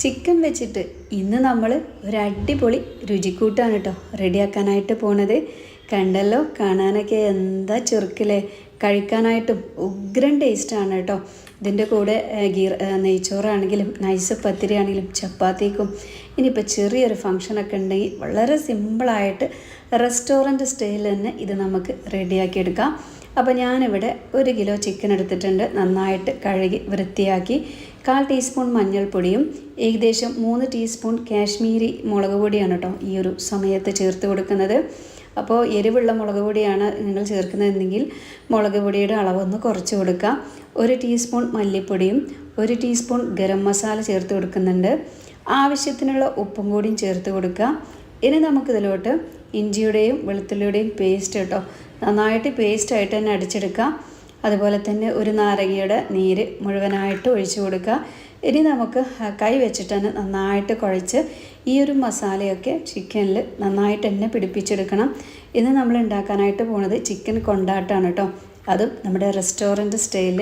Chicken വെച്ചിട്ട് ഇന്ന് നമ്മൾ ഒരു അടിപൊളി രുചിക്കൂട്ടാണ് കേട്ടോ റെഡിയാക്കാനായിട്ട് പോണത്. കണ്ടല്ലോ കാണാനൊക്കെ എന്താ ചെറുക്കിലെ. കഴിക്കാനായിട്ടും ഉഗ്രൻ ടേസ്റ്റാണ് കേട്ടോ ഇതിന്റെ കൂടെ ഗീർ നെയ്ച്ചോറാണെങ്കിലും നൈസ് പത്തിരി ആണെങ്കിലും ചപ്പാത്തിക്കും ഇനിയിപ്പോൾ ചെറിയൊരു ഫങ്ഷനൊക്കെ ഉണ്ടെങ്കിൽ വളരെ സിമ്പിളായിട്ട് റെസ്റ്റോറന്റ് സ്റ്റൈലിൽ തന്നെ ഇത് നമുക്ക് റെഡിയാക്കി എടുക്കാം അപ്പോൾ ഞാനിവിടെ ഒരു കിലോ ചിക്കൻ എടുത്തിട്ടുണ്ട്. നന്നായിട്ട് കഴുകി വൃത്തിയാക്കി കാൽ ടീസ്പൂൺ മഞ്ഞൾപ്പൊടിയും ഏകദേശം മൂന്ന് ടീസ്പൂൺ കാശ്മീരി മുളക് പൊടിയാണ് കേട്ടോ ഈ ഒരു സമയത്ത് ചേർത്ത് കൊടുക്കുന്നത്. അപ്പോൾ എരിവുള്ള മുളക് പൊടിയാണ് നിങ്ങൾ ചേർക്കുന്നതെങ്കിൽ മുളക് പൊടിയുടെ അളവൊന്ന് കുറച്ച് കൊടുക്കുക. ഒരു ടീസ്പൂൺ മല്ലിപ്പൊടിയും ഒരു ടീസ്പൂൺ ഗരം മസാല ചേർത്ത് കൊടുക്കുന്നുണ്ട്. ആവശ്യത്തിനുള്ള ഉപ്പും കൂടിയും ചേർത്ത് കൊടുക്കുക. ഇനി നമുക്കിതിലോട്ട് ഇഞ്ചിയുടെയും വെളുത്തുള്ളിയുടെയും പേസ്റ്റ് കേട്ടോ നന്നായിട്ട് പേസ്റ്റായിട്ട് തന്നെ അടിച്ചെടുക്കാം അതുപോലെ തന്നെ ഒരു നാരങ്ങയുടെ നീര് മുഴുവനായിട്ട് ഒഴിച്ചു കൊടുക്കുക. ഇനി നമുക്ക് കൈ വെച്ചിട്ട് തന്നെ നന്നായിട്ട് കുഴച്ച് ഈ ഒരു മസാലയൊക്കെ ചിക്കനിൽ നന്നായിട്ട് തന്നെ പിടിപ്പിച്ചെടുക്കണം. ഇന്ന് നമ്മൾ ഉണ്ടാക്കാനായിട്ട് പോണത് ചിക്കൻ കൊണ്ടാട്ടാണ് കേട്ടോ അതും നമ്മുടെ റെസ്റ്റോറന്റ് സ്റ്റൈലിൽ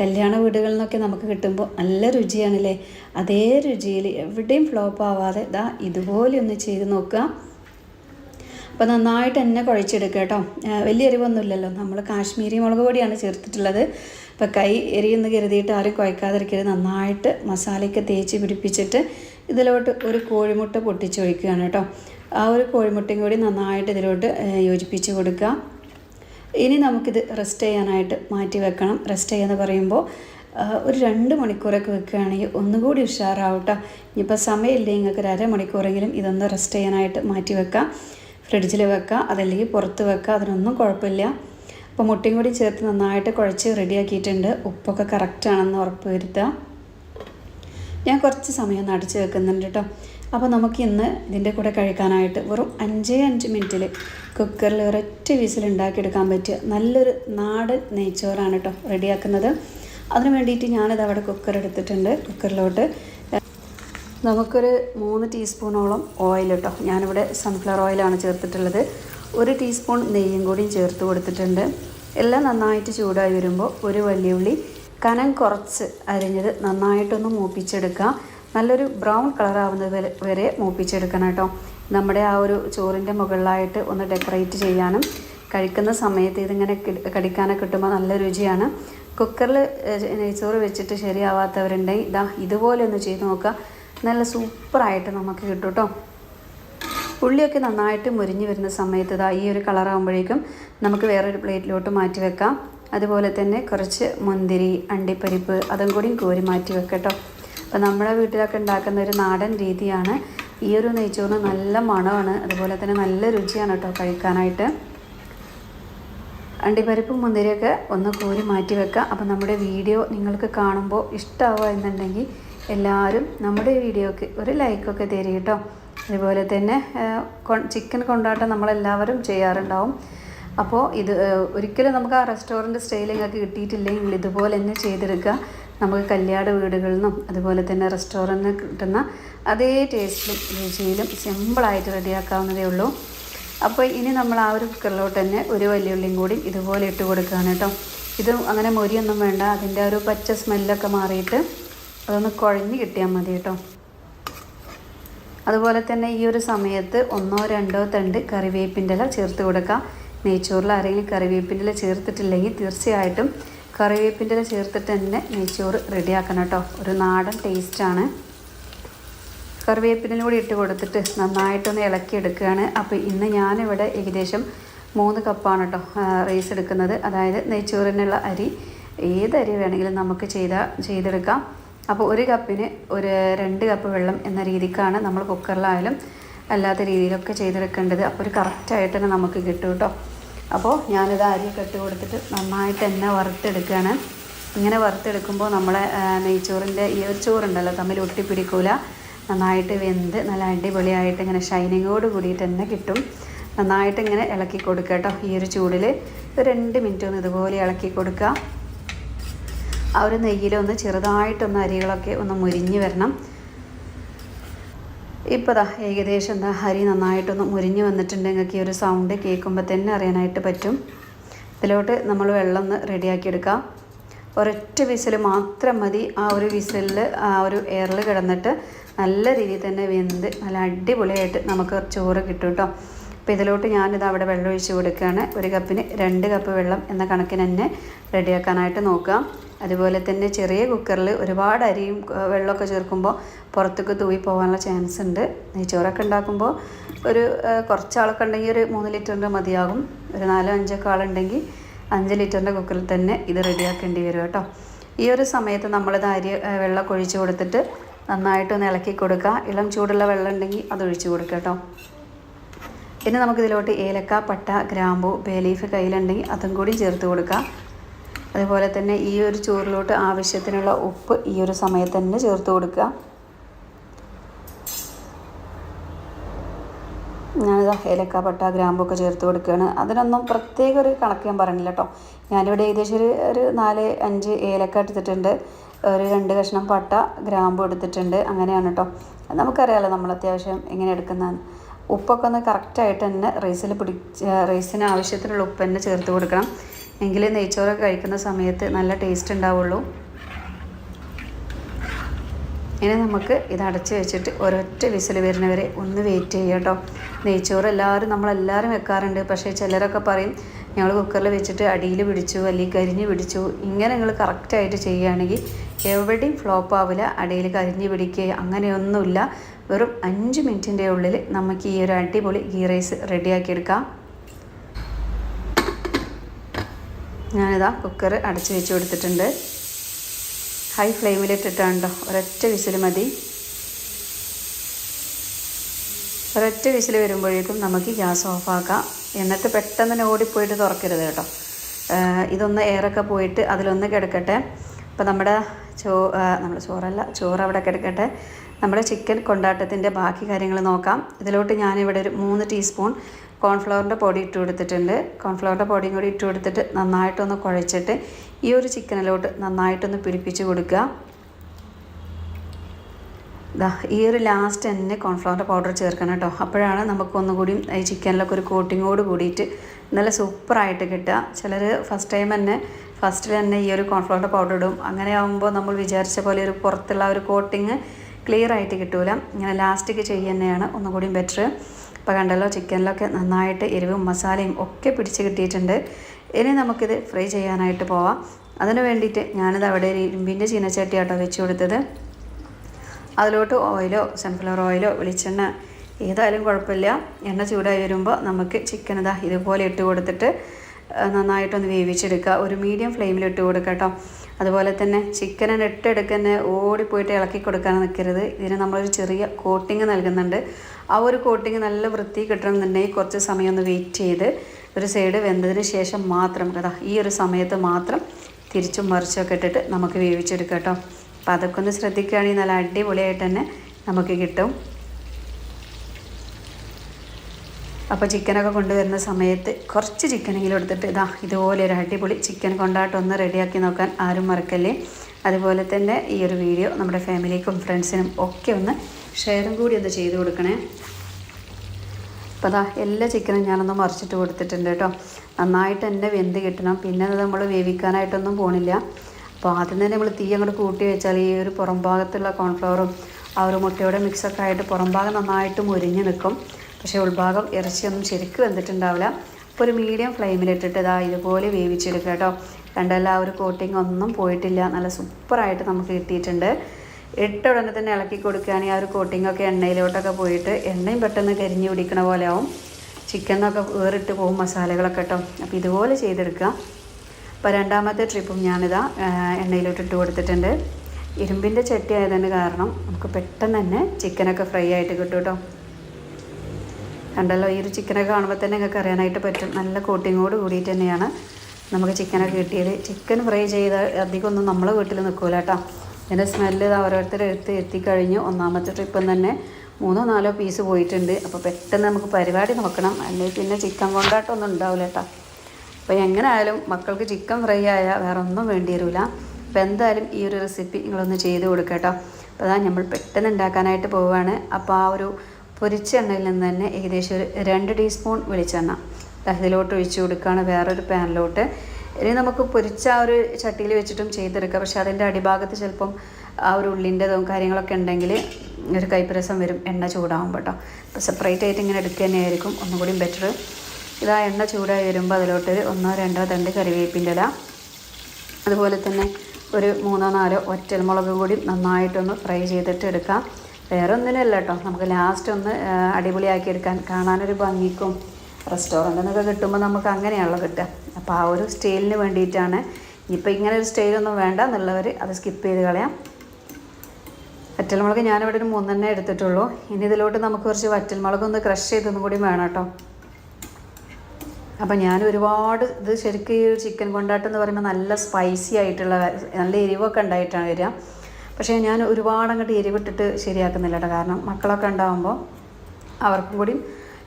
കല്യാണ വീടുകളിൽ നിന്നൊക്കെ നമുക്ക് കിട്ടുമ്പോൾ നല്ല രുചിയാണല്ലേ? അതേ രുചിയിൽ എവിടെയും ഫ്ലോപ്പ് ആവാതെ ഇതാ ഇതുപോലെ ഒന്ന് ചെയ്ത് നോക്കുക. അപ്പോൾ നന്നായിട്ട് തന്നെ കുഴച്ചെടുക്കുക കേട്ടോ. വലിയ എരിവൊന്നുമില്ലല്ലോ. നമ്മൾ കാശ്മീരി മുളക് പൊടിയാണ് ചേർത്തിട്ടുള്ളത്. അപ്പോൾ കൈ എരിയെന്ന് കരുതിയിട്ട് ആരും കുഴക്കാതിരിക്കരുത്. നന്നായിട്ട് മസാലയ്ക്ക് തേച്ച് പിടിപ്പിച്ചിട്ട് ഇതിലോട്ട് ഒരു കോഴിമുട്ട പൊട്ടിച്ചൊഴിക്കുകയാണ് കേട്ടോ. ആ ഒരു കോഴിമുട്ടയും കൂടി നന്നായിട്ട് ഇതിലോട്ട് യോജിപ്പിച്ച് കൊടുക്കുക. ഇനി നമുക്കിത് റെസ്റ്റ് ചെയ്യാനായിട്ട് മാറ്റി വെക്കണം. റെസ്റ്റ് ചെയ്യാന്ന് പറയുമ്പോൾ ഒരു രണ്ട് മണിക്കൂറൊക്കെ വെക്കുകയാണെങ്കിൽ ഒന്നുകൂടി ഉഷാറാവട്ടോ ഇനിയിപ്പോൾ സമയമില്ലെങ്കിൽ നിങ്ങൾക്ക് ഒരു അരമണിക്കൂറെങ്കിലും ഇതൊന്ന് റെസ്റ്റ് ചെയ്യാനായിട്ട് മാറ്റി വെക്കാം. ഫ്രിഡ്ജിൽ വെക്കുക അതല്ലെങ്കിൽ പുറത്ത് വെക്കുക അതിനൊന്നും കുഴപ്പമില്ല. അപ്പോൾ മുട്ടയും കൂടി ചേർത്ത് നന്നായിട്ട് കുഴച്ച് റെഡിയാക്കിയിട്ടുണ്ട്. ഉപ്പൊക്കെ കറക്റ്റാണെന്ന് ഉറപ്പ് വരുത്തുക ഞാൻ കുറച്ച് സമയം അടച്ച് വെക്കുന്നുണ്ട് കേട്ടോ. അപ്പോൾ നമുക്ക് ഇന്ന് ഇതിന്റെ കൂടെ കഴിക്കാനായിട്ട് വെറും അഞ്ചേ അഞ്ച് മിനിറ്റിൽ കുക്കറിൽ ഒരൊറ്റ വിസിൽ ഉണ്ടാക്കിയെടുക്കാൻ പറ്റിയ നല്ലൊരു നാടൻ നെയ്ച്ചോറാണ് കേട്ടോ റെഡിയാക്കുന്നത്. അതിന് വേണ്ടിയിട്ട് ഞാനിത് അവിടെ കുക്കർ എടുത്തിട്ടുണ്ട്. കുക്കറിലോട്ട് നമുക്കൊരു മൂന്ന് ടീസ്പൂണോളം ഓയിൽ കേട്ടോ ഞാനിവിടെ സൺഫ്ലവർ ഓയിലാണ് ചേർത്തിട്ടുള്ളത്. ഒരു ടീസ്പൂൺ നെയ്യും കൂടിയും ചേർത്ത് കൊടുത്തിട്ടുണ്ട്. എല്ലാം നന്നായിട്ട് ചൂടായി വരുമ്പോൾ ഒരു വലിയുള്ളി കനം കുറച്ച് അരിഞ്ഞത് നന്നായിട്ടൊന്ന് മൂപ്പിച്ചെടുക്കുക. നല്ലൊരു ബ്രൗൺ കളർ ആവുന്നത് വരെ വരെ മൂപ്പിച്ചെടുക്കണം കേട്ടോ. നമ്മുടെ ആ ഒരു ചോറിന്റെ മുകളിലായിട്ട് ഒന്ന് ഡെക്കറേറ്റ് ചെയ്യാനും കഴിക്കുന്ന സമയത്ത് ഇതിങ്ങനെ കടിക്കാനൊക്കെ കിട്ടുമ്പോൾ നല്ല രുചിയാണ്. കുക്കറിൽ നെയ്ച്ചോറ് വെച്ചിട്ട് ശരിയാവാത്തവരുണ്ടെങ്കിൽ ഇതാ ഇതുപോലെ ഒന്ന് ചെയ്ത് നോക്കുക. നല്ല സൂപ്പറായിട്ട് നമുക്ക് കിട്ടും കേട്ടോ ഉള്ളിയൊക്കെ നന്നായിട്ട് മുരിഞ്ഞ് വരുന്ന സമയത്ത് ഇതാ ഈ ഒരു കളറാകുമ്പോഴേക്കും നമുക്ക് വേറൊരു പ്ലേറ്റിലോട്ട് മാറ്റി വെക്കാം. അതുപോലെ തന്നെ കുറച്ച് മുന്തിരി അണ്ടിപ്പരിപ്പ് അതും കൂടി കോരി മാറ്റി വെക്കട്ടോ അപ്പോൾ നമ്മുടെ വീട്ടിലൊക്കെ ഉണ്ടാക്കുന്ന ഒരു നാടൻ രീതിയാണ്. ഈ ഒരു നെയ്ച്ചോറിന് നല്ല മണമാണ്. അതുപോലെ തന്നെ നല്ല രുചിയാണ് കേട്ടോ കഴിക്കാനായിട്ട്. അണ്ടിപ്പരിപ്പും മുന്തിരിയൊക്കെ ഒന്ന് കോരി മാറ്റി വെക്കാം. അപ്പോൾ നമ്മുടെ വീഡിയോ നിങ്ങൾക്ക് കാണുമ്പോൾ ഇഷ്ടമാവുക എന്നുണ്ടെങ്കിൽ എല്ലാവരും നമ്മുടെ വീഡിയോക്ക് ഒരു ലൈക്കൊക്കെ തരും കേട്ടോ. അതുപോലെ തന്നെ ചിക്കൻ കൊണ്ടാട്ടം നമ്മളെല്ലാവരും ചെയ്യാറുണ്ടാവും. അപ്പോൾ ഇത് ഒരിക്കലും നമുക്ക് ആ റെസ്റ്റോറന്റ് സ്റ്റൈൽ നിങ്ങൾക്ക് കിട്ടിയിട്ടില്ലെങ്കിൽ ഇതുപോലെ തന്നെ ചെയ്തെടുക്കുക. നമുക്ക് കല്യാണ വീടുകളിൽ നിന്നും അതുപോലെ തന്നെ റെസ്റ്റോറന്റിൽ കിട്ടുന്ന അതേ ടേസ്റ്റിലും രുചിയിലും സിമ്പിളായിട്ട് റെഡിയാക്കാവുന്നതേ ഉള്ളൂ. അപ്പോൾ ഇനി നമ്മൾ ആ ഒരു കുക്കറിലോട്ട് തന്നെ ഒരു വലിയുള്ളിയും കൂടി ഇതുപോലെ ഇട്ട് കൊടുക്കുകയാണ് കേട്ടോ. ഇത് അങ്ങനെ മൊരിയൊന്നും വേണ്ട. അതിന്റെ ഒരു പച്ച സ്മെല്ലൊക്കെ മാറിയിട്ട് അതൊന്ന് കുഴഞ്ഞ് കിട്ടിയാൽ മതി കേട്ടോ. അതുപോലെ തന്നെ ഈ ഒരു സമയത്ത് ഒന്നോ രണ്ടോ തണ്ട് കറിവേപ്പിന്റെ ഇല ചേർത്ത് കൊടുക്കാം. നെയ്ച്ചോറിൽ ആരെങ്കിലും കറിവേപ്പിന്റെ ഇല ചേർത്തിട്ടില്ലെങ്കിൽ തീർച്ചയായിട്ടും കറിവേപ്പിന്റെ ഇല ചേർത്തിട്ട് തന്നെ നെയ്ച്ചോറ് റെഡിയാക്കണം കേട്ടോ. ഒരു നാടൻ ടേസ്റ്റാണ് കറിവേപ്പിന്റെ കൂടി ഇട്ട് കൊടുത്തിട്ട് നന്നായിട്ടൊന്ന് ഇളക്കി ഇളക്കിയെടുക്കുകയാണ് അപ്പോൾ ഇന്ന് ഞാനിവിടെ ഏകദേശം മൂന്ന് കപ്പാണ് കേട്ടോ റൈസ് എടുക്കുന്നത്. അതായത് നെയ്ച്ചോറിനുള്ള അരി ഏത് അരി വേണമെങ്കിലും നമുക്ക് ചെയ്താൽ ചെയ്തെടുക്കാം. അപ്പോൾ ഒരു കപ്പിന് ഒരു രണ്ട് കപ്പ് വെള്ളം എന്ന രീതിക്കാണ് നമ്മൾ കുക്കറിലായാലും അല്ലാത്ത രീതിയിലൊക്കെ ചെയ്തെടുക്കേണ്ടത്. അപ്പോൾ ഒരു കറക്റ്റായിട്ട് തന്നെ നമുക്ക് കിട്ടും കേട്ടോ അപ്പോൾ ഞാനിത് അരിയൊക്കെ ഇട്ട് കൊടുത്തിട്ട് നന്നായിട്ട് തന്നെ വറുത്തെടുക്കുകയാണ് ഇങ്ങനെ വറുത്തെടുക്കുമ്പോൾ നമ്മളെ നെയ്ച്ചോറിന്റെ ഈ ഒരു ചോറുണ്ടല്ലോ തമ്മിൽ ഒട്ടിപ്പിടിക്കൂല. നന്നായിട്ട് വെന്ത് നല്ല അടിപൊളിയായിട്ട് ഇങ്ങനെ ഷൈനിങ്ങോട് കൂടിയിട്ട് തന്നെ കിട്ടും. നന്നായിട്ട് ഇങ്ങനെ ഇളക്കി കൊടുക്കുക കേട്ടോ ഈ ഒരു ചൂടിൽ ഒരു രണ്ട് മിനിറ്റ് ഒന്ന് ഇതുപോലെ ഇളക്കി കൊടുക്കുക. ആ ഒരു നെയ്യിലൊന്ന് ചെറുതായിട്ടൊന്ന് അരികളൊക്കെ ഒന്ന് മുരിഞ്ഞ് വരണം. ഇപ്പോൾ ദാ ഏകദേശം എന്താ അരി നന്നായിട്ടൊന്ന് മുരിഞ്ഞ് വന്നിട്ടുണ്ട് നിങ്ങൾക്ക് ഈ ഒരു സൗണ്ട് കേൾക്കുമ്പോൾ തന്നെ അറിയാനായിട്ട് പറ്റും. ഇതിലോട്ട് നമ്മൾ വെള്ളം ഒന്ന് റെഡിയാക്കി എടുക്കാം ഒരൊറ്റ വിസിൽ മാത്രം മതി ആ ഒരു വിസിലിൽ ആ ഒരു എയറിൽ കിടന്നിട്ട് നല്ല രീതിയിൽ തന്നെ വെന്ത് നല്ല അടിപൊളിയായിട്ട് നമുക്ക് ചോറ് കിട്ടും കേട്ടോ അപ്പോൾ ഇതിലോട്ട് ഞാനിത് അവിടെ വെള്ളം ഒഴിച്ച് കൊടുക്കുകയാണ്. ഒരു കപ്പിന് രണ്ട് കപ്പ് വെള്ളം എന്ന കണക്കിന് തന്നെ റെഡിയാക്കാനായിട്ട് നോക്കാം. അതുപോലെ തന്നെ ചെറിയ കുക്കറിൽ ഒരുപാട് അരിയും വെള്ളമൊക്കെ ചേർക്കുമ്പോൾ പുറത്തേക്ക് തൂവി പോകാനുള്ള ചാൻസ് ഉണ്ട്. നെയ്ച്ചോറൊക്കെ ഉണ്ടാക്കുമ്പോൾ ഒരു കുറച്ചാളൊക്കെ ഉണ്ടെങ്കിൽ ഒരു മൂന്ന് ലിറ്ററിന്റെ മതിയാകും. ഒരു നാലോ അഞ്ചൊക്കെ ആളുണ്ടെങ്കിൽ അഞ്ച് ലിറ്ററിന്റെ കുക്കറിൽ തന്നെ ഇത് റെഡിയാക്കേണ്ടി വരും കേട്ടോ. ഈ ഒരു സമയത്ത് നമ്മളിത് അരി വെള്ളമൊക്കെ വെള്ളം ഒഴിച്ച് കൊടുത്തിട്ട് നന്നായിട്ടൊന്ന് ഇളക്കി കൊടുക്കുക. ഇളം ചൂടുള്ള വെള്ളം ഉണ്ടെങ്കിൽ അത് ഒഴിച്ച് കൊടുക്കുക കേട്ടോ. ഇനി നമുക്കിതിലോട്ട് ഏലക്ക പട്ട ഗ്രാമ്പു ബേ ലീഫ് കയ്യിലുണ്ടെങ്കിൽ അതും കൂടി ചേർത്ത് കൊടുക്കുക. അതുപോലെ തന്നെ ഈ ഒരു ചോറിലോട്ട് ആവശ്യത്തിനുള്ള ഉപ്പ് ഈ ഒരു സമയത്ത് തന്നെ ചേർത്ത് കൊടുക്കുക. ഞാനിത് ഏലക്ക പട്ട ഗ്രാമ്പൊക്കെ ചേർത്ത് കൊടുക്കുകയാണ്. അതിനൊന്നും പ്രത്യേക ഒരു കണക്ക് ഞാൻ പറഞ്ഞില്ല കേട്ടോ. ഞാനിവിടെ ഏകദേശം ഒരു ഒരു നാല് അഞ്ച് ഏലക്ക എടുത്തിട്ടുണ്ട്. ഒരു രണ്ട് കഷ്ണം പട്ട ഗ്രാമ്പ് എടുത്തിട്ടുണ്ട്. അങ്ങനെയാണ് കേട്ടോ. നമുക്കറിയാലോ നമ്മൾ അത്യാവശ്യം എങ്ങനെ എടുക്കുന്നതെന്ന്. ഉപ്പൊക്കെ ഒന്ന് കറക്റ്റായിട്ട് തന്നെ റൈസിൽ പിടിച്ച് റൈസിന് ആവശ്യത്തിനുള്ള ഉപ്പ് തന്നെ ചേർത്ത് കൊടുക്കണം. എങ്കിലേ നെയ്ച്ചോറൊക്കെ കഴിക്കുന്ന സമയത്ത് നല്ല ടേസ്റ്റ് ഉണ്ടാവുള്ളൂ. ഇനി നമുക്ക് ഇത് അടച്ച് വെച്ചിട്ട് ഒരൊറ്റ വിസിൽ വരുന്നവരെ ഒന്ന് വെയിറ്റ് ചെയ്യുക കേട്ടോ. നെയ്ച്ചോറ് എല്ലാവരും നമ്മളെല്ലാവരും വെക്കാറുണ്ട്. പക്ഷേ ചിലരൊക്കെ പറയും ഞങ്ങൾ കുക്കറിൽ വെച്ചിട്ട് അടിയിൽ പിടിച്ചു അല്ലെങ്കിൽ കരിഞ്ഞ് പിടിച്ചു. ഇങ്ങനെ നിങ്ങൾ കറക്റ്റായിട്ട് ചെയ്യുകയാണെങ്കിൽ എവിടെയും ഫ്ലോപ്പ് ആവില്ല. അടിയിൽ കരിഞ്ഞ് പിടിക്കുക അങ്ങനെയൊന്നുമില്ല. വെറും അഞ്ച് മിനിറ്റിന്റെ ഉള്ളിൽ നമുക്ക് ഈ ഒരു അടിപൊളി ഗീ റൈസ് റെഡിയാക്കി എടുക്കാം ഞാനിതാ കുക്കർ അടച്ചു വെച്ച് കൊടുത്തിട്ടുണ്ട്. ഹൈ ഫ്ലെയിമിലിട്ടിട്ടുണ്ടോ ഒരൊറ്റ വിസിൽ മതി. ഒരൊറ്റ വിസിൽ വരുമ്പോഴേക്കും നമുക്ക് ഗ്യാസ് ഓഫാക്കാം എന്നിട്ട് പെട്ടെന്ന് ഓടിപ്പോയിട്ട് തുറക്കരുത് കേട്ടോ. ഇതൊന്ന് എയറൊക്കെ പോയിട്ട് അതിലൊന്ന് കിടക്കട്ടെ. അപ്പോൾ നമ്മുടെ ചോ നമ്മുടെ ചോറല്ല ചോറ് അവിടെ കിടക്കട്ടെ. നമ്മുടെ ചിക്കൻ കൊണ്ടാട്ടത്തിന്റെ ബാക്കി കാര്യങ്ങൾ നോക്കാം. ഇതിലോട്ട് ഞാനിവിടെ ഒരു മൂന്ന് ടീസ്പൂൺ കോൺഫ്ലവറിന്റെ പൊടി ഇട്ട് കൊടുത്തിട്ടുണ്ട്. കോൺഫ്ലവറിന്റെ പൊടിയും കൂടി ഇട്ട് കൊടുത്തിട്ട് നന്നായിട്ടൊന്ന് കുഴച്ചിട്ട് ഈ ഒരു ചിക്കനിലോട്ട് നന്നായിട്ടൊന്ന് പിടിപ്പിച്ച് കൊടുക്കുക. ദാ ഈ ഒരു ലാസ്റ്റ് തന്നെ കോൺഫ്ലവറിന്റെ പൗഡർ ചേർക്കണം കേട്ടോ. അപ്പോഴാണ് നമുക്ക് ഒന്നുകൂടി ഈ ചിക്കനിലൊക്കെ ഒരു കോട്ടിങ്ങോട് കൂടിയിട്ട് നല്ല സൂപ്പറായിട്ട് കിട്ടുക. ചിലർ ഫസ്റ്റ് ടൈം തന്നെ ഫസ്റ്റിൽ തന്നെ ഈ ഒരു കോൺഫ്ലവറിന്റെ പൗഡർ ഇടും. അങ്ങനെ ആകുമ്പോൾ നമ്മൾ വിചാരിച്ച പോലെ ഒരു പുറത്തുള്ള ഒരു കോട്ടിങ് ക്ലിയർ ആയിട്ട് കിട്ടൂല. ഇങ്ങനെ ലാസ്റ്റിക്ക് ചെയ്യുന്നതാണ് ഒന്നുകൂടിയും ബെറ്റർ ഇപ്പോൾ കണ്ടല്ലോ ചിക്കനിലൊക്കെ നന്നായിട്ട് എരിവും മസാലയും ഒക്കെ പിടിച്ച് കിട്ടിയിട്ടുണ്ട്. ഇനി നമുക്കിത് ഫ്രൈ ചെയ്യാനായിട്ട് പോവാം. അതിന് വേണ്ടിയിട്ട് ഞാനിത് അവിടെ ഒരു ഇരുമ്പിന്റെ ചീനച്ചട്ടിയാട്ടോ വെച്ച് കൊടുത്തത്. അതിലോട്ട് ഓയിലോ സൺഫ്ലവർ ഓയിലോ വെളിച്ചെണ്ണ ഏതായാലും കുഴപ്പമില്ല. എണ്ണ ചൂടായി വരുമ്പോൾ നമുക്ക് ചിക്കൻ ഇതാ ഇതുപോലെ ഇട്ട് കൊടുത്തിട്ട് നന്നായിട്ടൊന്ന് വേവിച്ചെടുക്കുക. ഒരു മീഡിയം ഫ്ലെയിമിൽ ഇട്ട് കൊടുക്കുക കേട്ടോ. അതുപോലെ തന്നെ ചിക്കനെ ഇട്ടെടുക്കന്നെ ഓടിപ്പോയിട്ട് ഇളക്കി കൊടുക്കാൻ നിൽക്കരുത് ഇതിന് നമ്മളൊരു ചെറിയ കോട്ടിങ് നൽകുന്നുണ്ട്. ആ ഒരു കോട്ടിങ് നല്ല വൃത്തി കിട്ടണമെന്നുണ്ടെങ്കിൽ കുറച്ച് സമയം ഒന്ന് വെയിറ്റ് ചെയ്ത് ഒരു സൈഡ് വെന്തതിന് ശേഷം മാത്രം കേട്ടോ ഈ ഒരു സമയത്ത് മാത്രം തിരിച്ചും മറിച്ചൊക്കെ ഇട്ടിട്ട് നമുക്ക് വേവിച്ചെടുക്കാം കേട്ടോ. അപ്പോൾ അതൊക്കെ ഒന്ന് ശ്രദ്ധിക്കുകയാണെങ്കിൽ നല്ല അടിപൊളിയായിട്ട് തന്നെ നമുക്ക് കിട്ടും. അപ്പോൾ ചിക്കനൊക്കെ കൊണ്ടുവരുന്ന സമയത്ത് കുറച്ച് ചിക്കനെങ്കിലും എടുത്തിട്ട് ഇതാ ഇതുപോലെ ഒരു അടിപൊളി ചിക്കൻ കൊണ്ടാട്ടം ഒന്ന് റെഡിയാക്കി നോക്കാൻ ആരും മറക്കല്ലേ. അതുപോലെ തന്നെ ഈ ഒരു വീഡിയോ നമ്മുടെ ഫാമിലിക്കും ഫ്രണ്ട്സിനും ഒക്കെ ഒന്ന് ഷെയറും കൂടി ഒന്ന് ചെയ്ത് കൊടുക്കണേ. അപ്പോൾ അതാ എല്ലാ ചിക്കനും ഞാനൊന്ന് മറിച്ചിട്ട് കൊടുത്തിട്ടുണ്ട് കേട്ടോ. നന്നായിട്ട് തന്നെ വെന്ത് കിട്ടണം. പിന്നെ നമ്മൾ വേവിക്കാനായിട്ടൊന്നും പോണില്ല. അപ്പോൾ ആദ്യം തന്നെ നമ്മൾ തീ അങ്ങോട്ട് കൂട്ടി വെച്ചാൽ ഈ ഒരു പുറം ഭാഗത്തുള്ള കോൺഫ്ലവറും ആ ഒരു മുട്ടയുടെ മിക്സൊക്കെ ആയിട്ട് പുറം ഭാഗം നന്നായിട്ട് മുരിഞ്ഞ് നിൽക്കും പക്ഷേ ഉൾഭാഗം ഇറച്ചിയൊന്നും ശരിക്കും വെന്തിട്ടുണ്ടാവില്ല. അപ്പോൾ ഒരു മീഡിയം ഫ്ലെയിമിലിട്ടിട്ട് ഇതാ ഇതുപോലെ വേവിച്ചെടുക്കുക കേട്ടോ. കണ്ടല്ല ആ ഒരു കോട്ടിങ് ഒന്നും പോയിട്ടില്ല. നല്ല സൂപ്പറായിട്ട് നമുക്ക് കിട്ടിയിട്ടുണ്ട്. ഇട്ട ഉടനെ തന്നെ ഇളക്കി കൊടുക്കുകയാണെങ്കിൽ ആ ഒരു കോട്ടിങ്ങൊക്കെ എണ്ണയിലോട്ടൊക്കെ പോയിട്ട് എണ്ണയും പെട്ടെന്ന് കരിഞ്ഞു പിടിക്കണ പോലെ ആവും. ചിക്കനൊക്കെ വേറിട്ട് പോകും മസാലകളൊക്കെ കേട്ടോ. അപ്പോൾ ഇതുപോലെ ചെയ്തെടുക്കുക. അപ്പോൾ രണ്ടാമത്തെ ട്രിപ്പും ഞാനിതാ എണ്ണയിലോട്ട് ഇട്ട് കൊടുത്തിട്ടുണ്ട്. ഇരുമ്പിന്റെ ചട്ടി ആയതിന് കാരണം നമുക്ക് പെട്ടെന്ന് തന്നെ ചിക്കനൊക്കെ ഫ്രൈ ആയിട്ട് കിട്ടും കേട്ടോ. കണ്ടല്ലോ ഈ ഒരു ചിക്കനൊക്കെ കാണുമ്പോൾ തന്നെ നിങ്ങൾക്ക് അറിയാനായിട്ട് പറ്റും. നല്ല കോട്ടിങ്ങോട് കൂടിയിട്ട് തന്നെയാണ് നമുക്ക് ചിക്കനൊക്കെ കിട്ടിയത്. ചിക്കൻ ഫ്രൈ ചെയ്ത അധികമൊന്നും നമ്മളെ വീട്ടിൽ നിൽക്കില്ല കേട്ടോ. ഇതിന്റെ സ്മെല്ല് ഓരോരുത്തർ എടുത്ത് എത്തിക്കഴിഞ്ഞു. ഒന്നാമത്തെ ട്രിപ്പം തന്നെ മൂന്നോ നാലോ പീസ് പോയിട്ടുണ്ട്. അപ്പോൾ പെട്ടെന്ന് നമുക്ക് പരിപാടി നോക്കണം. അല്ലെങ്കിൽ പിന്നെ ചിക്കൻ കൊണ്ടാട്ടമൊന്നും ഉണ്ടാവില്ല കേട്ടോ. അപ്പോൾ എങ്ങനെ ആയാലും മക്കൾക്ക് ചിക്കൻ ഫ്രൈ ആയാൽ വേറെ ഒന്നും വേണ്ടി വരില്ല അപ്പോൾ എന്തായാലും ഈ ഒരു റെസിപ്പി നിങ്ങളൊന്ന് ചെയ്ത് കൊടുക്കാം കേട്ടോ. അപ്പോൾ അതാ നമ്മൾ പെട്ടെന്ന് ഉണ്ടാക്കാനായിട്ട് പോവുകയാണ് അപ്പോൾ ആ ഒരു പൊരിച്ച എണ്ണയിൽ നിന്ന് തന്നെ ഏകദേശം ഒരു രണ്ട് ടീസ്പൂൺ വെളിച്ചെണ്ണ. ഇതിലോട്ട് ഒഴിച്ച് കൊടുക്കുകയാണ് വേറൊരു പാനിലോട്ട്. ഇനി നമുക്ക് പൊരിച്ച ആ ഒരു ചട്ടിയിൽ വെച്ചിട്ടും ചെയ്തെടുക്കാം. പക്ഷേ അതിന്റെ അടിഭാഗത്ത് ചിലപ്പം ആ ഒരു ഉള്ളിന്റെതും കാര്യങ്ങളൊക്കെ ഉണ്ടെങ്കിൽ ഒരു കൈപ്പരസം വരും എണ്ണ ചൂടാകുമ്പോൾ കേട്ടോ. അപ്പോൾ സെപ്പറേറ്റ് ആയിട്ട് ഇങ്ങനെ എടുക്കുക തന്നെയായിരിക്കും ഒന്നും കൂടി ബെറ്റർ ഇതാ എണ്ണ ചൂടായി വരുമ്പോൾ അതിലോട്ട് ഒന്നോ രണ്ടോ തണ്ട് കറിവേപ്പിന്റെ ഇല അതുപോലെ തന്നെ ഒരു മൂന്നോ നാലോ ഒറ്റൽമുളകും കൂടി നന്നായിട്ടൊന്ന് ഫ്രൈ ചെയ്തിട്ട് എടുക്കാം. വേറെ ഒന്നിനല്ല കേട്ടോ നമുക്ക് ലാസ്റ്റ് ഒന്ന് അടിപൊളിയാക്കി എടുക്കാൻ കാണാനൊരു ഭംഗിക്കും റെസ്റ്റോറന്റിൽ നിന്നൊക്കെ കിട്ടുമ്പോൾ നമുക്ക് അങ്ങനെയാണല്ലോ കിട്ടുക. അപ്പോൾ ആ ഒരു സ്റ്റൈലിന് വേണ്ടിയിട്ടാണ് ഇനിയിപ്പോൾ ഇങ്ങനെ ഒരു സ്റ്റൈലൊന്നും വേണ്ട എന്നുള്ളവർ അത് സ്കിപ്പ് ചെയ്ത് കളയാം. വറ്റൽമുളക് ഞാനിവിടെ ഒരു മൂന്നെണ്ണേ എടുത്തിട്ടുള്ളൂ. ഇനി ഇതിലോട്ട് നമുക്ക് കുറച്ച് വറ്റൽമുളക് ഒന്ന് ക്രഷ് ചെയ്തൊന്നും കൂടി വേണം കേട്ടോ അപ്പം ഞാൻ ഒരുപാട് ഇത് ശരിക്കും ഈ ചിക്കൻ കൊണ്ടാട്ടം എന്ന് പറയുമ്പോൾ നല്ല സ്പൈസി ആയിട്ടുള്ള നല്ല എരിവൊക്കെ ഉണ്ടായിട്ടാണ് വരിക. പക്ഷേ ഞാൻ ഒരുപാട് അങ്ങോട്ട് എരിവിട്ടിട്ട് ശരിയാക്കുന്നില്ല കേട്ടോ കാരണം മക്കളൊക്കെ ഉണ്ടാകുമ്പോൾ അവർക്കും കൂടി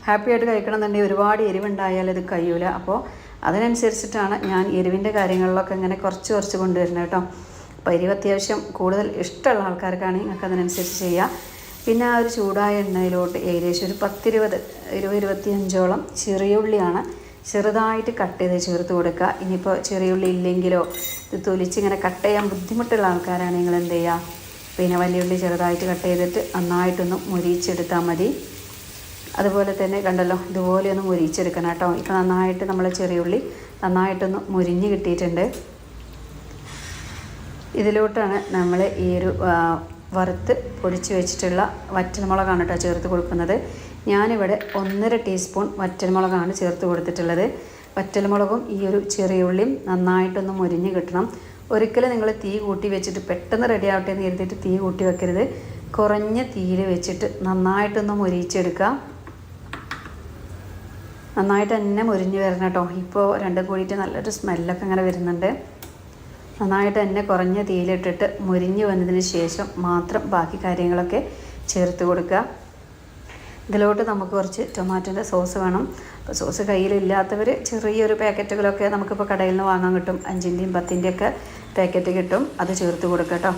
ഹാപ്പി ആയിട്ട് കഴിക്കണം എന്നുണ്ടെങ്കിൽ ഒരുപാട് എരിവുണ്ടായാൽ ഇത് കഴിയൂല. അപ്പോൾ അതിനനുസരിച്ചിട്ടാണ് ഞാൻ എരിവിന്റെ കാര്യങ്ങളിലൊക്കെ ഇങ്ങനെ കുറച്ച് കുറച്ച് കൊണ്ടുവരുന്നത് കേട്ടോ. അപ്പോൾ എരിവ് അത്യാവശ്യം കൂടുതൽ ഇഷ്ടമുള്ള ആൾക്കാർക്കാണെങ്കിൽ നിങ്ങൾക്ക് അതിനനുസരിച്ച് ചെയ്യാം. പിന്നെ ആ ഒരു ചൂടായ എണ്ണയിലോട്ട് ഏകദേശം ഒരു പത്തിരുപത് ഇരുപത് ഇരുപത്തിയഞ്ചോളം ചെറിയ ഉള്ളിയാണ് ചെറുതായിട്ട് കട്ട് ചെയ്ത് ചേർത്ത് കൊടുക്കുക. ഇനിയിപ്പോൾ ചെറിയ ഉള്ളി ഇല്ലെങ്കിലോ ഇത് തൊലിച്ചിങ്ങനെ കട്ട് ചെയ്യാൻ ബുദ്ധിമുട്ടുള്ള ആൾക്കാരാണ് നിങ്ങൾ എന്ത് ചെയ്യുക? പിന്നെ വലിയ ഉള്ളി ചെറുതായിട്ട് കട്ട് ചെയ്തിട്ട് നന്നായിട്ടൊന്ന് മുരിച്ചെടുത്താൽ മതി. അതുപോലെ തന്നെ കണ്ടല്ലോ ഇതുപോലെ ഒന്ന് മുരിച്ചെടുക്കണം കേട്ടോ. ഇപ്പോൾ നന്നായിട്ട് നമ്മൾ ചെറിയ ഉള്ളി നന്നായിട്ടൊന്ന് മുരിഞ്ഞ് കിട്ടിയിട്ടുണ്ട്. ഇതിലോട്ടാണ് നമ്മൾ ഈ ഒരു വറുത്ത് പൊടിച്ച് വെച്ചിട്ടുള്ള വറ്റൽമുളകാണ് കേട്ടോ ചേർത്ത് കൊടുക്കുന്നത്. ഞാനിവിടെ ഒന്നര ടീസ്പൂൺ വറ്റൽമുളകാണ് ചേർത്ത് കൊടുത്തിട്ടുള്ളത്. വറ്റൽമുളകും ഈ ഒരു ചെറിയ ഉള്ളിയും നന്നായിട്ടൊന്ന് മുരിഞ്ഞ് കിട്ടണം. ഒരിക്കലും നിങ്ങൾ തീ കൂട്ടി വെച്ചിട്ട് പെട്ടെന്ന് റെഡി ആവട്ടെ എന്ന് കരുതിയിട്ട് തീ കൂട്ടി വെക്കരുത്. കുറഞ്ഞ തീയിൽ വെച്ചിട്ട് നന്നായിട്ടൊന്ന് മുരിച്ചെടുക്കുക നന്നായിട്ട് തന്നെ മുരിഞ്ഞ് വരണം കേട്ടോ. ഇപ്പോൾ രണ്ടും കൂടിയിട്ട് നല്ലൊരു സ്മെല്ലൊക്കെ ഇങ്ങനെ വരുന്നുണ്ട്. നന്നായിട്ട് തന്നെ കുറഞ്ഞ തീയിലിട്ടിട്ട് മുരിഞ്ഞ് വന്നതിന് ശേഷം മാത്രം ബാക്കി കാര്യങ്ങളൊക്കെ ചേർത്ത് കൊടുക്കുക ഇതിലോട്ട് നമുക്ക് കുറച്ച് ടൊമാറ്റോന്റെ സോസ് വേണം. അപ്പോൾ സോസ് കയ്യിലില്ലാത്തവർ ചെറിയൊരു പാക്കറ്റുകളൊക്കെ നമുക്കിപ്പോൾ കടയിൽ നിന്ന് വാങ്ങാൻ കിട്ടും. അഞ്ചിന്റെയും പത്തിന്റെയും ഒക്കെ പാക്കറ്റ് കിട്ടും. അത് ചേർത്ത് കൊടുക്കുക കേട്ടോ.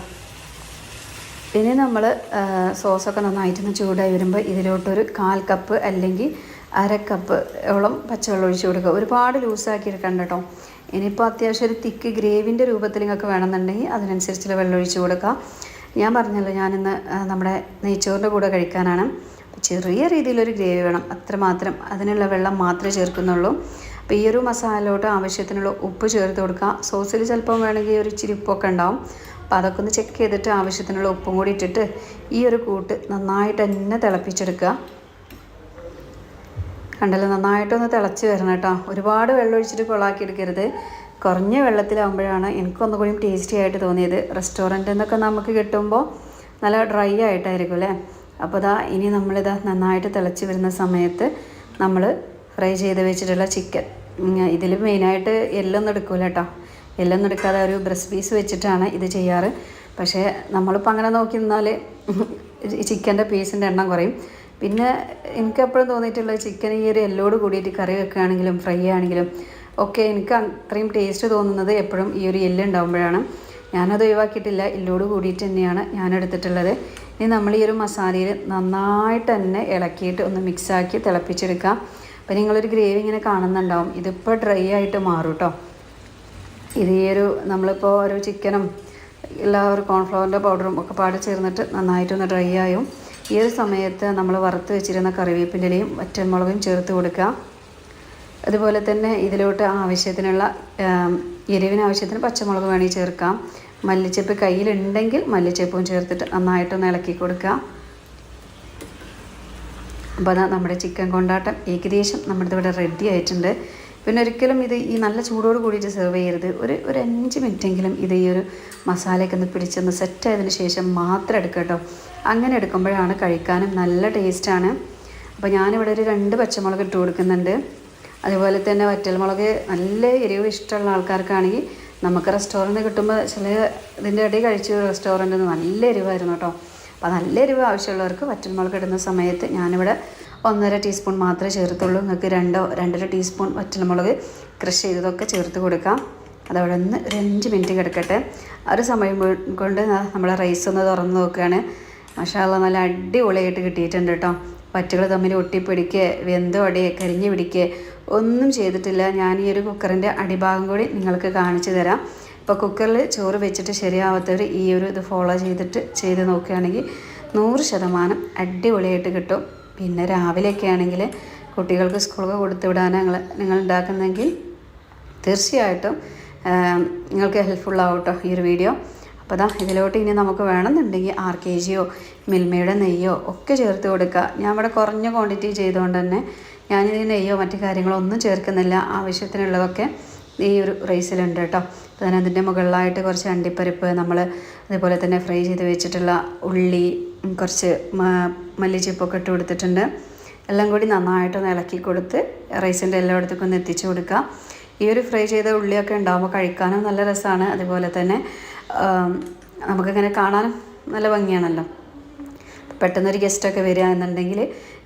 ഇനി നമ്മൾ സോസൊക്കെ നന്നായിട്ടൊന്ന് ചൂടായി വരുമ്പോൾ ഇതിലോട്ടൊരു കാൽ കപ്പ് അല്ലെങ്കിൽ അര കപ്പ് ഓളം പച്ചവെള്ളം ഒഴിച്ച് കൊടുക്കുക. ഒരുപാട് ലൂസാക്കി എടുക്കണ്ട കേട്ടോ. ഇനിയിപ്പോൾ അത്യാവശ്യം ഒരു തിക്ക് ഗ്രേവിന്റെ രൂപത്തിൽ നിങ്ങൾക്ക് വേണമെന്നുണ്ടെങ്കിൽ അതിനനുസരിച്ചുള്ള വെള്ളം ഒഴിച്ച് കൊടുക്കുക ഞാൻ പറഞ്ഞല്ലോ ഞാനിന്ന് നമ്മുടെ നെയ്ച്ചോറിന്റെ കൂടെ കഴിക്കാനാണ്. ചെറിയ രീതിയിലൊരു ഗ്രേവി വേണം. അത്രമാത്രം അതിനുള്ള വെള്ളം മാത്രമേ ചേർക്കുന്നുള്ളൂ. അപ്പോൾ ഈ ഒരു മസാലയിലോട്ട് ആവശ്യത്തിനുള്ള ഉപ്പ് ചേർത്ത് കൊടുക്കുക. സോസിൽ ചിലപ്പം വേണമെങ്കിൽ ഒരു ഇച്ചിരി ഉപ്പൊക്കെ ഉണ്ടാവും. അപ്പോൾ അതൊക്കെ ഒന്ന് ചെക്ക് ചെയ്തിട്ട് ആവശ്യത്തിനുള്ള ഉപ്പും കൂടി ഇട്ടിട്ട് ഈ ഒരു കൂട്ട് നന്നായിട്ട് തന്നെ തിളപ്പിച്ചെടുക്കുക. കണ്ടല്ലോ നന്നായിട്ടൊന്ന് തിളച്ച് വരണം കേട്ടോ. ഒരുപാട് വെള്ളം ഒഴിച്ചിട്ട് കൊളാക്കി എടുക്കരുത്. കുറഞ്ഞ വെള്ളത്തിലാകുമ്പോഴാണ് എനിക്കൊന്നുകൂടി ടേസ്റ്റി ആയിട്ട് തോന്നിയത്. റെസ്റ്റോറന്റിൽ നിന്നൊക്കെ നമുക്ക് കിട്ടുമ്പോൾ നല്ല ഡ്രൈ ആയിട്ടായിരിക്കും അല്ലേ? അപ്പോൾ ഇതാ ഇനി നമ്മളിതാ നന്നായിട്ട് തിളച്ച് വരുന്ന സമയത്ത് നമ്മൾ ഫ്രൈ ചെയ്ത് വെച്ചിട്ടുള്ള ചിക്കൻ. ഇതിൽ മെയിനായിട്ട് എല്ലൊന്നും എടുക്കില്ല കേട്ടോ എല്ലൊന്നും എടുക്കാതെ ഒരു ബ്രസ്റ്റ് പീസ് വെച്ചിട്ടാണ് ഇത് ചെയ്യാറ്. പക്ഷേ നമ്മളിപ്പോൾ അങ്ങനെ നോക്കി നിന്നാൽ ചിക്കന്റെ പീസിന്റെ എണ്ണം കുറയും. പിന്നെ എനിക്ക് എപ്പോഴും തോന്നിയിട്ടുള്ള ചിക്കൻ ഈ ഒരു എല്ലോട് കൂടിയിട്ട് കറി വെക്കുകയാണെങ്കിലും ഫ്രൈ ആണെങ്കിലും ഒക്കെ എനിക്ക് അത്രയും ടേസ്റ്റ് തോന്നുന്നത് എപ്പോഴും ഈ ഒരു എല്ല് ഉണ്ടാകുമ്പോഴാണ് ഞാനത് ഒഴിവാക്കിയിട്ടില്ല. എല്ലോട് കൂടിയിട്ട് തന്നെയാണ് ഞാൻ എടുത്തിട്ടുള്ളത് ഇനി നമ്മൾ ഈ ഒരു മസാലയിൽ നന്നായിട്ട് തന്നെ ഇളക്കിയിട്ട് ഒന്ന് മിക്സാക്കി തിളപ്പിച്ചെടുക്കാം. അപ്പോൾ നിങ്ങളൊരു ഗ്രേവി ഇങ്ങനെ കാണുന്നുണ്ടാവും. ഇതിപ്പോൾ ഡ്രൈ ആയിട്ട് മാറും കേട്ടോ ഇത് ഈ ഒരു നമ്മളിപ്പോൾ ഒരു ചിക്കനും എല്ലാ ഒരു കോൺഫ്ലവറിന്റെ പൗഡറും ഒക്കെ പാട് ചേർന്നിട്ട് നന്നായിട്ടൊന്ന് ഡ്രൈ ആയും. ഈ ഒരു സമയത്ത് നമ്മൾ വറുത്ത് വെച്ചിരുന്ന കറിവേപ്പിന്റെലയും ഇലയും വറ്റൽമുളകും ചേർത്ത് കൊടുക്കുക. അതുപോലെ തന്നെ ഇതിലോട്ട് ആവശ്യത്തിനുള്ള എരിവിന് ആവശ്യത്തിന് പച്ചമുളക് വേണമെങ്കിൽ ചേർക്കാം. മല്ലിച്ചപ്പ് കയ്യിലുണ്ടെങ്കിൽ മല്ലിച്ചപ്പും ചേർത്തിട്ട് നന്നായിട്ടൊന്ന് ഇളക്കി കൊടുക്കുക. അപ്പോൾ അതാ നമ്മുടെ ചിക്കൻ കൊണ്ടാട്ടം. ഏകദേശം നമ്മുടെ ഇവിടെ റെഡി ആയിട്ടുണ്ട്. പിന്നെ ഒരിക്കലും ഇത് ഈ നല്ല ചൂടോട് കൂടിയിട്ട് സെർവ് ചെയ്യരുത്. ഒരു ഒരു അഞ്ച് മിനിറ്റെങ്കിലും ഇത് ഈ ഒരു മസാലയൊക്കെ ഒന്ന് പിടിച്ചൊന്ന് സെറ്റ് ആയതിന് ശേഷം മാത്രം എടുക്കുക കേട്ടോ. അങ്ങനെ എടുക്കുമ്പോഴാണ് കഴിക്കാനും നല്ല ടേസ്റ്റാണ് അപ്പോൾ ഞാനിവിടെ ഒരു രണ്ട് പച്ചമുളക് ഇട്ട് കൊടുക്കുന്നുണ്ട്. അതുപോലെ തന്നെ വറ്റൽമുളക് നല്ല എരിവ് ഇഷ്ടമുള്ള ആൾക്കാർക്കാണെങ്കിൽ നമുക്ക് റെസ്റ്റോറന്റ് കിട്ടുമ്പോൾ ചില ഇതിന്റെ ഇടയിൽ കഴിച്ച റെസ്റ്റോറന്റിൽ നല്ല എരിവായിരുന്നു കേട്ടോ. അപ്പോൾ നല്ല എരിവ് ആവശ്യമുള്ളവർക്ക് വറ്റൽമുളക് ഇടുന്ന സമയത്ത് ഞാനിവിടെ ഒന്നര ടീസ്പൂൺ മാത്രമേ ചേർത്തുള്ളൂ. നിങ്ങൾക്ക് രണ്ടോ രണ്ടര ടീസ്പൂൺ വറ്റൽമുളക് ക്രഷ് ചെയ്തതൊക്കെ ചേർത്ത് കൊടുക്കാം. അതവിടെ ഒന്ന് ഒരു അഞ്ച് മിനിറ്റ് കിടക്കട്ടെ. ആ ഒരു സമയം കൊണ്ട് നമ്മളെ റൈസ് ഒന്ന് തുറന്ന് നോക്കുകയാണ്. മഷാല നല്ല അടിപൊളിയായിട്ട് കിട്ടിയിട്ടുണ്ട് കേട്ടോ. വറ്റുകൾ തമ്മിൽ ഒട്ടിപ്പിടിക്കുക വെന്തോ കരിഞ്ഞു പിടിക്കുക ഒന്നും ചെയ്തിട്ടില്ല. ഞാൻ ഈ ഒരു കുക്കറിന്റെ അടിഭാഗം കൂടി നിങ്ങൾക്ക് കാണിച്ചു തരാം. ഇപ്പോൾ കുക്കറിൽ ചോറ് വെച്ചിട്ട് ശരിയാവാത്തവർ ഈ ഒരു ഇത് ഫോളോ ചെയ്തിട്ട് ചെയ്ത് നോക്കുകയാണെങ്കിൽ നൂറ് ശതമാനം അടിപൊളിയായിട്ട് കിട്ടും. പിന്നെ രാവിലെയൊക്കെ ആണെങ്കിൽ കുട്ടികൾക്ക് സ്കൂളൊക്കെ കൊടുത്തു വിടാൻ നിങ്ങൾ നിങ്ങൾ ഉണ്ടാക്കുന്നെങ്കിൽ തീർച്ചയായിട്ടും നിങ്ങൾക്ക് ഹെൽപ്ഫുള്ളാവും കേട്ടോ ഈ ഒരു വീഡിയോ. അപ്പോൾ അതാ ഇതിലോട്ട് ഇനി നമുക്ക് വേണമെന്നുണ്ടെങ്കിൽ ആർ കെ ജിയോ മിൽമയുടെ നെയ്യോ ഒക്കെ ചേർത്ത് കൊടുക്കുക. ഞാൻ ഇവിടെ കുറഞ്ഞ ക്വാണ്ടിറ്റി ചെയ്തുകൊണ്ട് തന്നെ ഞാനിത് നെയ്യോ മറ്റു കാര്യങ്ങളോ ഒന്നും ചേർക്കുന്നില്ല. ആവശ്യത്തിനുള്ളതൊക്കെ ഈ ഒരു റൈസിലുണ്ട് കേട്ടോ. അപ്പോൾ ഞാൻ അതിന്റെ മുകളിലായിട്ട് കുറച്ച് അണ്ടിപ്പരിപ്പ് നമ്മൾ അതുപോലെ തന്നെ ഫ്രൈ ചെയ്ത് വെച്ചിട്ടുള്ള ഉള്ളി കുറച്ച് മല്ലിച്ചിപ്പൊക്കെ ഇട്ട് കൊടുത്തിട്ടുണ്ട്. എല്ലാം കൂടി നന്നായിട്ടൊന്ന് ഇളക്കി കൊടുത്ത് റൈസിന്റെ എല്ലായിടത്തേക്കും ഒന്ന് എത്തിച്ചു കൊടുക്കുക. ഈ ഒരു ഫ്രൈ ചെയ്ത ഉള്ളിയൊക്കെ ഉണ്ടാകുമ്പോൾ കഴിക്കാനും നല്ല രസമാണ്. അതുപോലെ തന്നെ നമുക്കിങ്ങനെ കാണാനും നല്ല ഭംഗിയാണല്ലോ. പെട്ടെന്നൊരു ഗസ്റ്റൊക്കെ വരിക എന്നുണ്ടെങ്കിൽ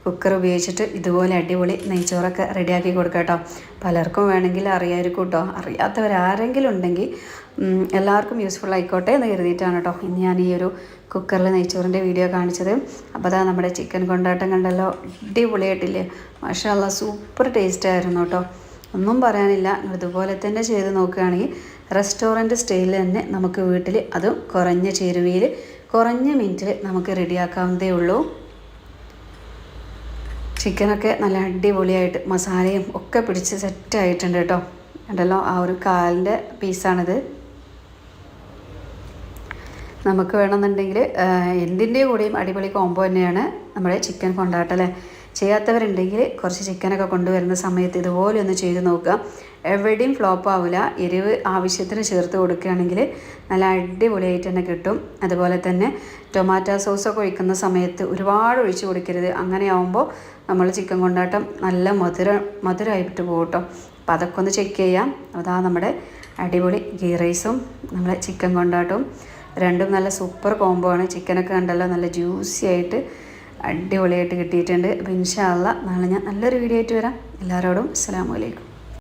കുക്കർ ഉപയോഗിച്ചിട്ട് ഇതുപോലെ അടിപൊളി നെയ്ച്ചോറൊക്കെ റെഡിയാക്കി കൊടുക്കുക കേട്ടോ. പലർക്കും വേണമെങ്കിൽ അറിയായിരിക്കും കേട്ടോ. അറിയാത്തവരാരെങ്കിലും ഉണ്ടെങ്കിൽ എല്ലാവർക്കും യൂസ്ഫുൾ ആയിക്കോട്ടെ എന്ന് കരുതിയിട്ടാണ് കേട്ടോ ഇന്ന് ഞാൻ ഈ ഒരു കുക്കറിൽ നെയ്ച്ചോറിന്റെ വീഡിയോ കാണിച്ചത്. അപ്പോൾ അതാ നമ്മുടെ ചിക്കൻ കൊണ്ടാട്ടം കണ്ടല്ലോ. അടിപൊളിയായിട്ടില്ലേ? മാഷാല്ല സൂപ്പർ ടേസ്റ്റ് ആയിരുന്നു കേട്ടോ. ഒന്നും പറയാനില്ല. ഇതുപോലെ തന്നെ ചെയ്ത് നോക്കുകയാണെങ്കിൽ റെസ്റ്റോറന്റ് സ്റ്റൈലിൽ തന്നെ നമുക്ക് വീട്ടിൽ അതും കുറഞ്ഞ ചേരുവയിൽ കുറഞ്ഞ മിനിറ്റിൽ നമുക്ക് റെഡിയാക്കാവുന്നതേ ഉള്ളൂ. ചിക്കനൊക്കെ നല്ല അടിപൊളിയായിട്ട് മസാലയും ഒക്കെ പിടിച്ച് സെറ്റായിട്ടുണ്ട് കേട്ടോ. ഉണ്ടല്ലോ ആ ഒരു കാലിന്റെ പീസാണിത്. നമുക്ക് വേണമെന്നുണ്ടെങ്കിൽ എന്തിന്റെ കൂടെയും അടിപൊളി കോംബോ തന്നെയാണ് നമ്മുടെ ചിക്കൻ കൊണ്ടാട്ടല്ലേ ചെയ്യാത്തവരുണ്ടെങ്കിൽ കുറച്ച് ചിക്കനൊക്കെ കൊണ്ടുവരുന്ന സമയത്ത് ഇതുപോലെ ഒന്ന് ചെയ്ത് നോക്കുക. എവിടെയും ഫ്ലോപ്പ് ആവില്ല എരിവ് ആവശ്യത്തിന് ചേർത്ത് കൊടുക്കുകയാണെങ്കിൽ നല്ല അടിപൊളിയായിട്ട് തന്നെ കിട്ടും. അതുപോലെ തന്നെ ടൊമാറ്റോ സോസൊക്കെ ഒഴിക്കുന്ന സമയത്ത് ഒരുപാട് ഒഴിച്ച് കൊടുക്കരുത്. അങ്ങനെയാവുമ്പോൾ നമ്മൾ ചിക്കൻ കൊണ്ടാട്ടം നല്ല മധുര മധുരമായിട്ട് പോകും കേട്ടോ. അപ്പോൾ അതൊക്കെ ഒന്ന് ചെക്ക് ചെയ്യാം. അതാ നമ്മുടെ അടിപൊളി ഗീ റൈസും നമ്മുടെ ചിക്കൻ കൊണ്ടാട്ടവും. രണ്ടും നല്ല സൂപ്പർ കോംബോ ആണ്. ചിക്കനൊക്കെ കണ്ടല്ലോ നല്ല ജ്യൂസി ആയിട്ട് അടിപൊളിയായിട്ട് കിട്ടിയിട്ടുണ്ട്. അപ്പോൾ ഇൻഷാല്ല നാളെ ഞാൻ നല്ലൊരു വീഡിയോ ആയിട്ട് വരാം. എല്ലാവരോടും അസ്സാം വലൈക്കും